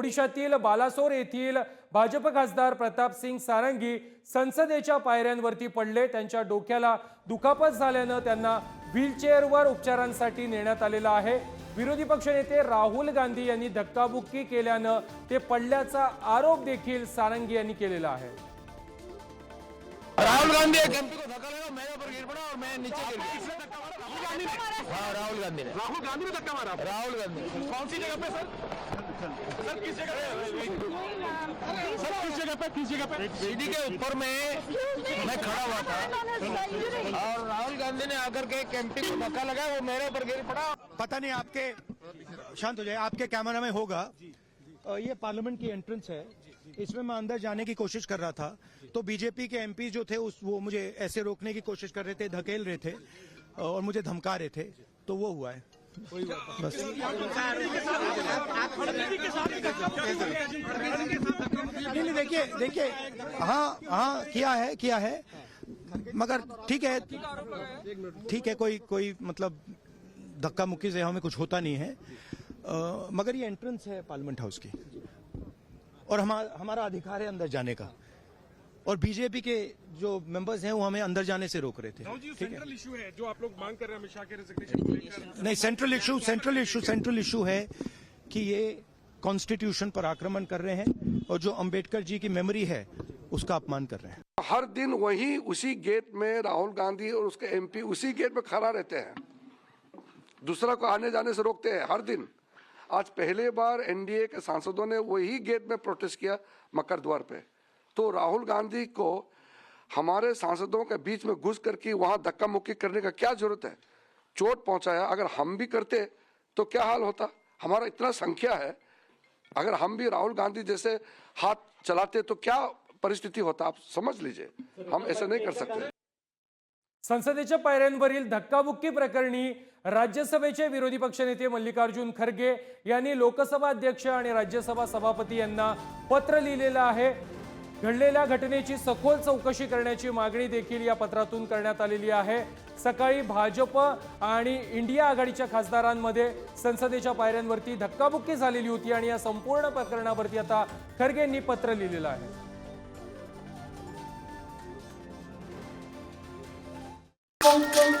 ओडिशातील बालासोर येथील भाजप खासदार प्रताप सिंग सारंगी संसदेच्या पायऱ्यांवरती पडले. त्यांच्या डोक्याला दुखापत झाल्यानं त्यांना व्हीलचेअरवर उपचारांसाठी नेण्यात आलेलं आहे. विरोधी पक्षनेते राहुल गांधी यांनी धक्काबुक्की केल्यानं ते पडल्याचा आरोप देखील सारंगी यांनी केलेला आहे. राहुल गांधी एक एमपी को धक्का लगा मेरे ऊपर गिर पड़ा और मैं नीचे गिर गया. हाँ राहुल गांधी ने. राहुल गांधी ने धक्का मारा? राहुल गांधी कौन सी जगह पे सर? सर किस जगह पे? सर किस जगह पे? किस जगह पे? सीढ़ी के ऊपर में मैं खड़ा हुआ था। और राहुल गांधी ने आकर के एक एमपी को धक्का लगाया वो मेरे ऊपर गिर पड़ा। पता नहीं आपके शांत हो जाए आपके कैमरा में होगा। ये पार्लियामेंट की एंट्रेंस है। इसमें मैं अंदर जाने की कोशिश कर रहा था। तो बीजेपी के एमपी जो थे उस वो मुझे ऐसे रोकने की कोशिश कर रहे थे धकेल रहे थे और मुझे धमका रहे थे। तो वो हुआ है। नहीं देखिए देखिए। हाँ हाँ किया है किया है। मगर ठीक है ठीक है, कोई कोई मतलब धक्का मुक्की से हमें कुछ होता नहीं है। मगर ये एंट्रेंस है पार्लियामेंट हाउस की। और हमारा हमारा अधिकार है अंदर जाने का। और बीजेपी के जो मेंबर्स हैं वो हमें अंदर जाने से रोक रहे थे। है? सेंट्रल इशू है जो आप लोग मांग कर रहे हैं अमित शाह के रेजिग्नेशन नहीं central issue central issue central issue है कि ये कॉन्स्टिट्यूशन पर आक्रमण कर रहे हैं और जो अंबेडकर जी की मेमोरी है उसका अपमान कर रहे हैं। हर दिन वही उसी गेट में राहुल गांधी और उसके एमपी उसी गेट में खड़ा रहते हैं। दूसरा को आने जाने से रोकते हैं हर दिन। आज पहले बार एनडीए के सांसदों ने वही गेट में प्रोटेस्ट किया मकर द्वार पे। तो राहुल गांधी को हमारे सांसदों के बीच में घुस करके वहां धक्का मुक्की करने का क्या जरूरत है? चोट पहुंचाया अगर हम भी करते तो क्या हाल होता? हमारा इतना संख्या है अगर हम भी राहुल गांधी जैसे हाथ चलाते तो क्या परिस्थिति होता? आप समझ लीजिए हम ऐसा नहीं कर सकते। संसदेच्या पायऱ्यांवरील धक्काबुक्की प्रकरणी राज्यसभेचे विरोधी पक्षनेते मल्लिकार्जुन खरगे यांनी लोकसभा अध्यक्ष आणि राज्यसभा सभापती यांना पत्र लिहिलेलं आहे. घडलेल्या घटनेची सखोल चौकशी करण्याची मागणी देखील या पत्रातून करण्यात आलेली आहे. सकाळी भाजप आणि इंडिया आघाडीच्या खासदारांमध्ये संसदेच्या पायऱ्यांवरती धक्काबुक्की झालेली होती आणि या संपूर्ण प्रकरणावरती आता खरगेंनी पत्र लिहिलेलं आहे. Thank